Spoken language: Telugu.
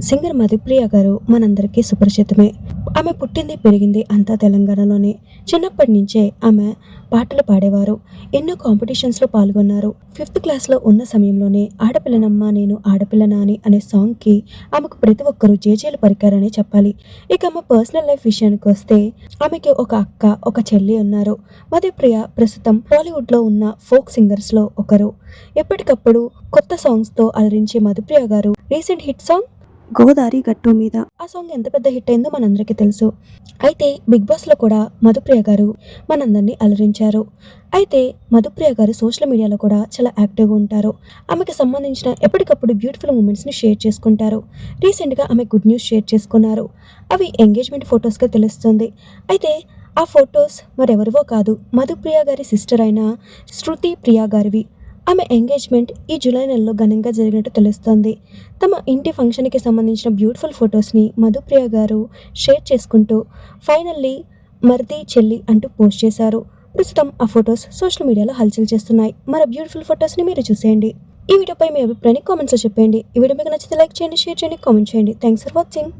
సింగర్ మధుప్రియ గారు మనందరికీ సుపరిచితమే. ఆమె పుట్టింది పెరిగింది అంతా తెలంగాణలోనే. చిన్నప్పటి నుంచే ఆమె పాటలు పాడేవారు. ఎన్నో కాంపిటీషన్స్లో పాల్గొన్నారు. ఫిఫ్త్ క్లాస్లో ఉన్న సమయంలోనే ఆడపిల్లనమ్మ నేను ఆడపిల్లనా అని అనే సాంగ్కి ఆమెకు ప్రతి ఒక్కరూ జేజేలు పరికారనే చెప్పాలి. ఇక ఆమె పర్సనల్ లైఫ్ విషయానికి వస్తే ఆమెకి ఒక అక్క ఒక చెల్లి ఉన్నారు. మధుప్రియ ప్రస్తుతం టాలీవుడ్లో ఉన్న ఫోక్ సింగర్స్లో ఒకరు. ఎప్పటికప్పుడు కొత్త సాంగ్స్తో అలరించే మధుప్రియ గారు రీసెంట్ హిట్ సాంగ్ గోదారి గట్టు మీద. ఆ సాంగ్ ఎంత పెద్ద హిట్ అయిందో మనందరికీ తెలుసు. అయితే బిగ్ బాస్లో కూడా మధుప్రియ గారు మనందరినీ అలరించారు. అయితే మధుప్రియ గారు సోషల్ మీడియాలో కూడా చాలా యాక్టివ్గా ఉంటారు. ఆమెకు సంబంధించిన ఎప్పటికప్పుడు బ్యూటిఫుల్ మూమెంట్స్ని షేర్ చేసుకుంటారు. రీసెంట్గా ఆమె గుడ్ న్యూస్ షేర్ చేసుకున్నారు. అవి ఎంగేజ్మెంట్ ఫొటోస్గా తెలుస్తుంది. అయితే ఆ ఫొటోస్ మరెవరివో కాదు మధుప్రియ గారి సిస్టర్ అయిన శృతి ప్రియా గారివి. ఆమె ఎంగేజ్మెంట్ ఈ జూలై నెలలో ఘనంగా జరిగినట్టు తెలుస్తోంది. తమ ఇంటి ఫంక్షన్కి సంబంధించిన బ్యూటిఫుల్ ఫొటోస్ని మధుప్రియ గారు షేర్ చేసుకుంటూ ఫైనల్లీ మరిది చెల్లి అంటూ పోస్ట్ చేశారు. ప్రస్తుతం ఆ ఫొటోస్ సోషల్ మీడియాలో హల్చల్ చేస్తున్నాయి. మరో బ్యూటిఫుల్ ఫొటోస్ని మీరు చూసేయండి. ఈ వీడియోపై మీ అభిప్రాయాన్ని కామెంట్స్లో చెప్పండి ఈ వీడియో మీకు నచ్చితే లైక్ చేయండి షేర్ చేయండి కామెంట్ చేయండి. Thanks for watching.